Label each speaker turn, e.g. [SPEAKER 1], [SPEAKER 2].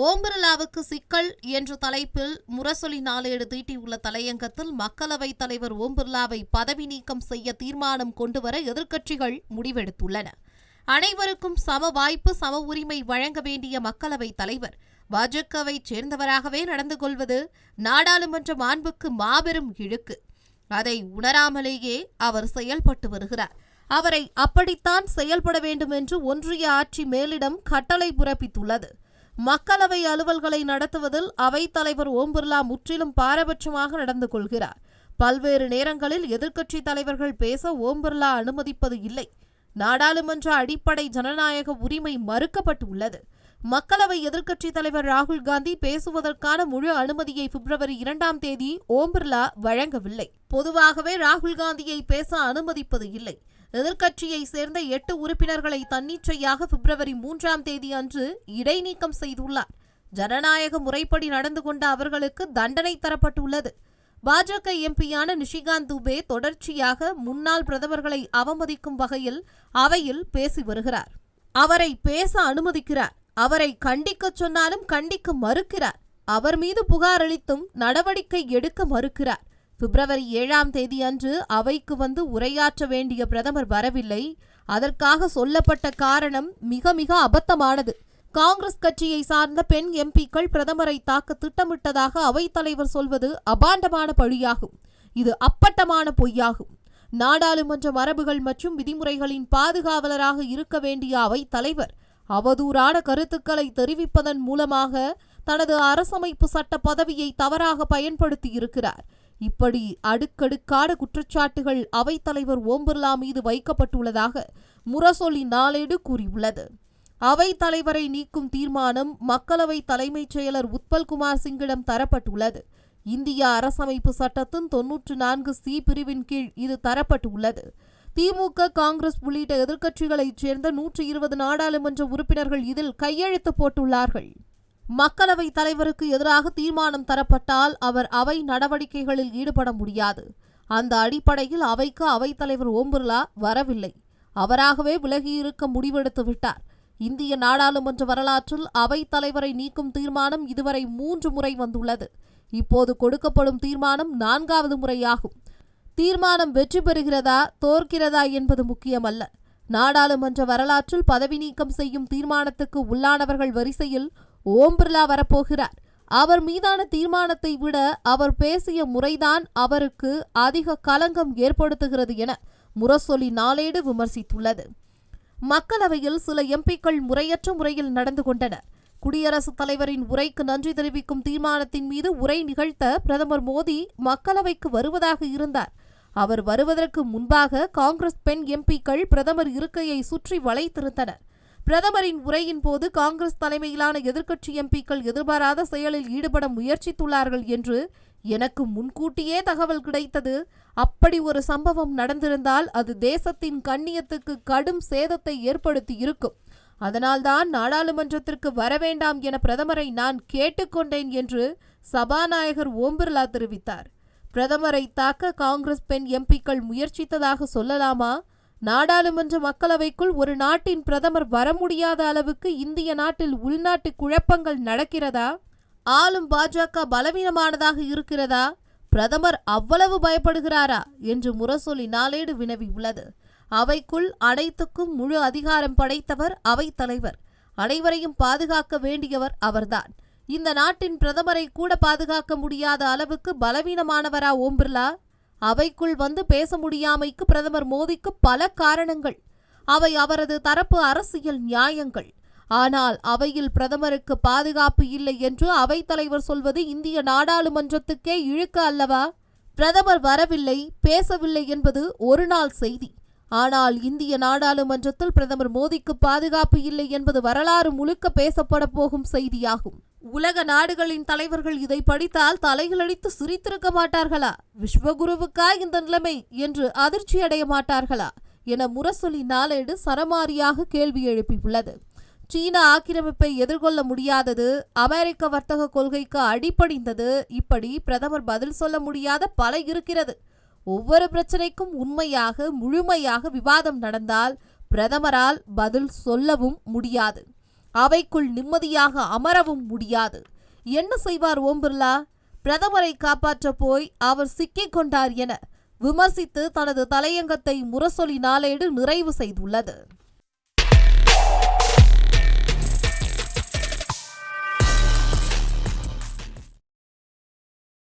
[SPEAKER 1] ஓம் பிர்லாவுக்கு சிக்கல் என்ற தலைப்பில் முரசொலி நாளேடு தீட்டியுள்ள தலையங்கத்தில் மக்களவைத் தலைவர் ஓம் பிர்லாவை பதவி நீக்கம் செய்ய தீர்மானம் கொண்டுவர எதிர்க்கட்சிகள் முடிவெடுத்துள்ளன. அனைவருக்கும் சம வாய்ப்பு சம உரிமை வழங்க வேண்டிய மக்களவைத் தலைவர் பாஜகவை சேர்ந்தவராகவே நடந்து கொள்வது நாடாளுமன்ற மாண்புக்கு மாபெரும் இழுக்கு. அதை உணராமலேயே அவர் செயல்பட்டு வருகிறார். அவரை அப்படித்தான் செயல்பட வேண்டும் என்று ஒன்றிய ஆட்சி மேலிடம் கட்டளை பிறப்பித்துள்ளது. மக்களவை அலுவல்களை நடத்துவதில் அவைத்தலைவர் ஓம் பிர்லா முற்றிலும் பாரபட்சமாக நடந்து கொள்கிறார். பல்வேறு நேரங்களில் எதிர்க்கட்சித் தலைவர்கள் பேச ஓம் பிர்லா அனுமதிப்பது இல்லை. நாடாளுமன்ற அடிப்படை ஜனநாயக உரிமை மறுக்கப்பட்டு உள்ளது மக்களவை எதிர்க்கட்சித் தலைவர் ராகுல் காந்தி பேசுவதற்கான முழு அனுமதியை பிப்ரவரி இரண்டாம் தேதி ஓம் பிர்லா வழங்கவில்லை. பொதுவாகவே ராகுல் காந்தியை பேச அனுமதிப்பது இல்லை. எதிர்க்கட்சியை சேர்ந்த எட்டு உறுப்பினர்களை தன்னிச்சையாக பிப்ரவரி மூன்றாம் தேதி அன்று இடைநீக்கம் செய்துள்ளார். ஜனநாயக முறைப்படி நடந்து கொண்ட அவர்களுக்கு தண்டனை தரப்பட்டுள்ளது. பாஜக எம்பியான நிஷிகாந்த் துபே தொடர்ச்சியாக முன்னாள் பிரதமர்களை அவமதிக்கும் வகையில் அவையில் பேசி வருகிறார். அவரை பேச அனுமதிக்கிறார். அவரை கண்டிக்கச் சொன்னாலும் கண்டிக்க மறுக்கிறார். அவர் மீது புகார் அளித்தும் நடவடிக்கை எடுக்க மறுக்கிறார். பிப்ரவரி ஏழாம் தேதி அன்று அவைக்கு வந்து உரையாற்ற வேண்டிய பிரதமர் வரவில்லை. அதற்காக சொல்லப்பட்ட காரணம் மிக மிக அபத்தமானது. காங்கிரஸ் கட்சியை சார்ந்த பெண் எம்பிக்கள் பிரதமரை தாக்க திட்டமிட்டதாக அவைத்தலைவர் சொல்வது அபாண்டமான பழியாகும். இது அப்பட்டமான பொய்யாகும். நாடாளுமன்ற மரபுகள் மற்றும் விதிமுறைகளின் பாதுகாவலராக இருக்க வேண்டிய அவைத் தலைவர் அவதூறான கருத்துக்களை தெரிவிப்பதன் மூலமாக தனது அரசமைப்பு சட்ட பதவியை தவறாக பயன்படுத்தி இருக்கிறார் இப்படி அடுக்கடுக்கான குற்றச்சாட்டுகள் அவைத்தலைவர் ஓம் பிர்லா மீது வைக்கப்பட்டுள்ளதாக முரசொலி நாளேடு கூறியுள்ளது. அவைத் தலைவரை நீக்கும் தீர்மானம் மக்களவை தலைமைச் செயலர் உத்பல்குமார் சிங்கிடம் தரப்பட்டுள்ளது. இந்திய அரசமைப்பு சட்டத்தின் தொன்னூற்று நான்கு சி பிரிவின் கீழ் இது தரப்பட்டுள்ளது. திமுக காங்கிரஸ் உள்ளிட்ட எதிர்க்கட்சிகளைச் சேர்ந்த நூற்று இருபது நாடாளுமன்ற உறுப்பினர்கள் இதில் கையெழுத்து போட்டுள்ளார்கள். மக்களவைத் தலைவருக்கு எதிராக தீர்மானம் தரப்பட்டால் அவர் அவை நடவடிக்கைகளில் ஈடுபட முடியாது. அந்த அடிப்படையில் அவைக்கு அவைத்தலைவர் ஓம் பிர்லா வரவில்லை. அவராகவே விலகியிருக்க முடிவெடுத்து விட்டார். இந்திய நாடாளுமன்ற வரலாற்றில் அவைத் தலைவரை நீக்கும் தீர்மானம் இதுவரை மூன்று முறை வந்துள்ளது. இப்போது கொடுக்கப்படும் தீர்மானம் நான்காவது முறையாகும். தீர்மானம் வெற்றி பெறுகிறதா தோற்கிறதா என்பது முக்கியமல்ல. நாடாளுமன்ற வரலாற்றில் பதவி நீக்கம் செய்யும் தீர்மானத்துக்கு உள்ளானவர்கள் வரிசையில் ஓம் பிர்லா வரப்போகிறார். அவர் மீதான தீர்மானத்தை விட அவர் பேசிய முறைதான் அவருக்கு அதிக களங்கம் ஏற்படுத்துகிறது என முரசொலி நாளேடு விமர்சித்துள்ளது. மக்களவையில் சில எம்பிக்கள் முறையற்ற முறையில் நடந்து கொண்டனர். குடியரசுத் தலைவரின் உரைக்கு நன்றி தெரிவிக்கும் தீர்மானத்தின் மீது உரை நிகழ்த்த பிரதமர் மோடி மக்களவைக்கு வருவதாக இருந்தார். அவர் வருவதற்கு முன்பாக காங்கிரஸ் பெண் எம்பிக்கள் பிரதமர் இருக்கையை சுற்றி வளைத்திருந்தனர். பிரதமரின் உரையின் போது காங்கிரஸ் தலைமையிலான எதிர்க்கட்சி எம்பிக்கள் எதிர்பாராத செயலில் ஈடுபட முயற்சித்துள்ளார்கள் என்று எனக்கு முன்கூட்டியே தகவல் கிடைத்தது. அப்படி ஒரு சம்பவம் நடந்திருந்தால் அது தேசத்தின் கண்ணியத்துக்கு கடும் சேதத்தை ஏற்படுத்தி இருக்கும் அதனால்தான் நாடாளுமன்றத்திற்கு வரவேண்டாம் என பிரதமரை நான் கேட்டுக்கொண்டேன் என்று சபாநாயகர் ஓம் பிர்லா தெரிவித்தார். பிரதமரை தாக்க காங்கிரஸ் பெண் எம்பிக்கள் முயற்சித்ததாக சொல்லலாமா? நாடாளுமன்ற மக்களவைக்குள் ஒரு நாட்டின் பிரதமர் வர முடியாத அளவுக்கு இந்திய நாட்டில் உள்நாட்டு குழப்பங்கள் நடக்கிறதா? ஆளும் பாஜக பலவீனமானதாக இருக்கிறதா? பிரதமர் அவ்வளவு பயப்படுகிறாரா? என்று முரசொலி நாளேடு வினவியுள்ளது அவைக்குள் அனைத்துக்கும் முழு அதிகாரம் படைத்தவர் அவைத் தலைவர். அனைவரையும் பாதுகாக்க வேண்டியவர் அவர்தான். இந்த நாட்டின் பிரதமரை கூட பாதுகாக்க முடியாத அளவுக்கு பலவீனமானவரா ஓம் பிர்லா? அவைக்குள் வந்து பேச முடியாமைக்கு பிரதமர் மோடிக்கு பல காரணங்கள். அவை அவரது தரப்பு அரசியல் நியாயங்கள். ஆனால் அவையில் பிரதமருக்கு பாதுகாப்பு இல்லை என்று அவைத்தலைவர் சொல்வது இந்திய நாடாளுமன்றத்துக்கே இழுக்க அல்லவா? பிரதமர் வரவில்லை பேசவில்லை என்பது ஒரு நாள் செய்தி. ஆனால் இந்திய நாடாளுமன்றத்தில் பிரதமர் மோடிக்கு பாதுகாப்பு இல்லை என்பது வரலாறு முழுக்க பேசப்பட போகும் செய்தியாகும். உலக நாடுகளின் தலைவர்கள் இதை படித்தால் தலைகளடித்து சிரித்திருக்க மாட்டார்களா? விஸ்வகுருவுக்கா இந்த நிலைமை என்று அதிர்ச்சி அடைய மாட்டார்களா? என முரசொலி நாளேடு சரமாரியாக கேள்வி எழுப்பியுள்ளது. சீன ஆக்கிரமிப்பை எதிர்கொள்ள முடியாதது அமெரிக்க வர்த்தக கொள்கைக்கு அடிப்படைந்தது இப்படி பிரதமர் பதில் சொல்ல முடியாத பல இருக்கிறது. ஒவ்வொரு பிரச்சனைக்கும் உண்மையாக முழுமையாக விவாதம் நடந்தால் பிரதமரால் பதில் சொல்லவும் முடியாது. அவைக்குள் நிம்மதியாக அமரவும் முடியாது. என்ன செய்வார் ஓம் பிர்லா? பிரதமரை காப்பாற்றப் போய் அவர் சிக்கிக் கொண்டார் என விமர்சித்து தனது தலையங்கத்தை முரசொலி நாளேடு நிறைவு செய்துள்ளது.